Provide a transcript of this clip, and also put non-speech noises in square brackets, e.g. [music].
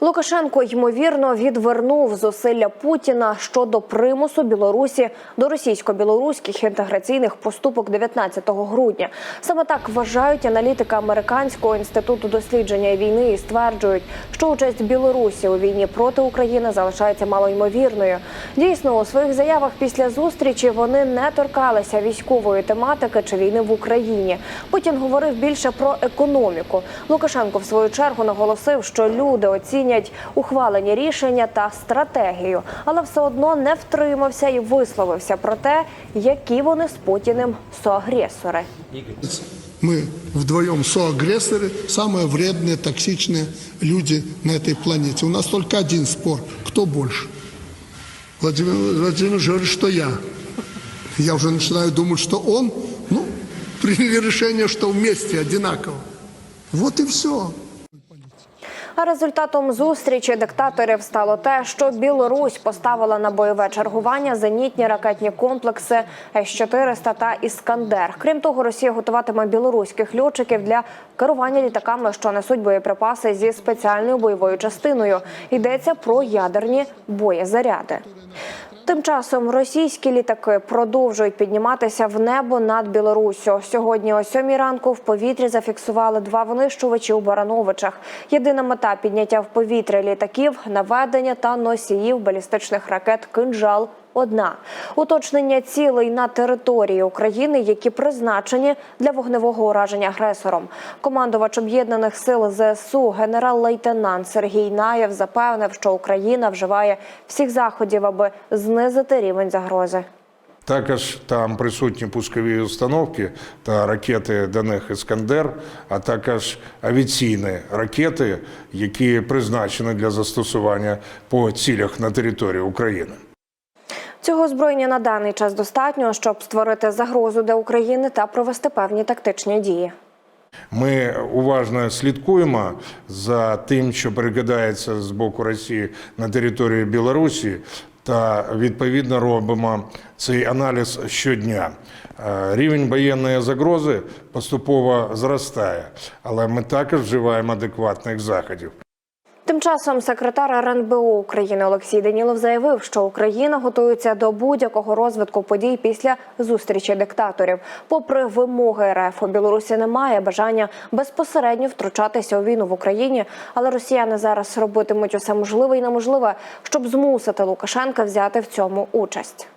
Лукашенко ймовірно відвернув зусилля Путіна щодо примусу Білорусі до російсько-білоруських інтеграційних поступок 19 грудня. Саме так вважають аналітики американського інституту дослідження війни і стверджують, що участь Білорусі у війні проти України залишається малоймовірною. Дійсно, у своїх заявах після зустрічі вони не торкалися військової тематики чи війни в Україні. Путін говорив більше про економіку. Лукашенко в свою чергу наголосив, що люди оцінюють ухвалені рішення та стратегію, але все одно не втримався і висловився про те, які вони з Путіним соагресори. Мы вдвоем соагрессоры, самые вредные, токсичные люди на этой планете. У нас только один спор. Кто больше? Владимир Владимирович говорит, что я. Я уже начинаю думать, что он, ну, приняли [laughs] решение, что вместе одинаково. Вот и все. А результатом зустрічі диктаторів стало те, що Білорусь поставила на бойове чергування зенітні ракетні комплекси С-400 та Іскандер. Крім того, Росія готуватиме білоруських льотчиків для керування літаками, що несуть боєприпаси зі спеціальною бойовою частиною. Йдеться про ядерні боєзаряди. Тим часом російські літаки продовжують підніматися в небо над Білоруссю. Сьогодні о сьомій ранку в повітрі зафіксували два винищувачі у Барановичах. Єдина мета підняття в повітря літаків, наведення та носіїв балістичних ракет «Кинжал» одна уточнення цілей на території України, які призначені для вогневого ураження агресором. Командувач об'єднаних сил ЗСУ генерал-лейтенант Сергій Наєв запевнив, що Україна вживає всіх заходів, аби знизити рівень загрози. Також там присутні пускові установки та ракети до них Іскандер, а також авіаційні ракети, які призначені для застосування по цілях на території України. Цього озброєння на даний час достатньо, щоб створити загрозу для України та провести певні тактичні дії. Ми уважно слідкуємо за тим, що перекидається з боку Росії на територію Білорусі, та відповідно робимо цей аналіз щодня. Е, Рівень воєнної загрози поступово зростає, але ми також вживаємо адекватних заходів. Тим часом секретар РНБО України Олексій Данілов заявив, що Україна готується до будь-якого розвитку подій після зустрічі диктаторів. Попри вимоги РФ, у Білорусі немає бажання безпосередньо втручатися у війну в Україні, але росіяни зараз робитимуть усе можливе і неможливе, щоб змусити Лукашенка взяти в цьому участь.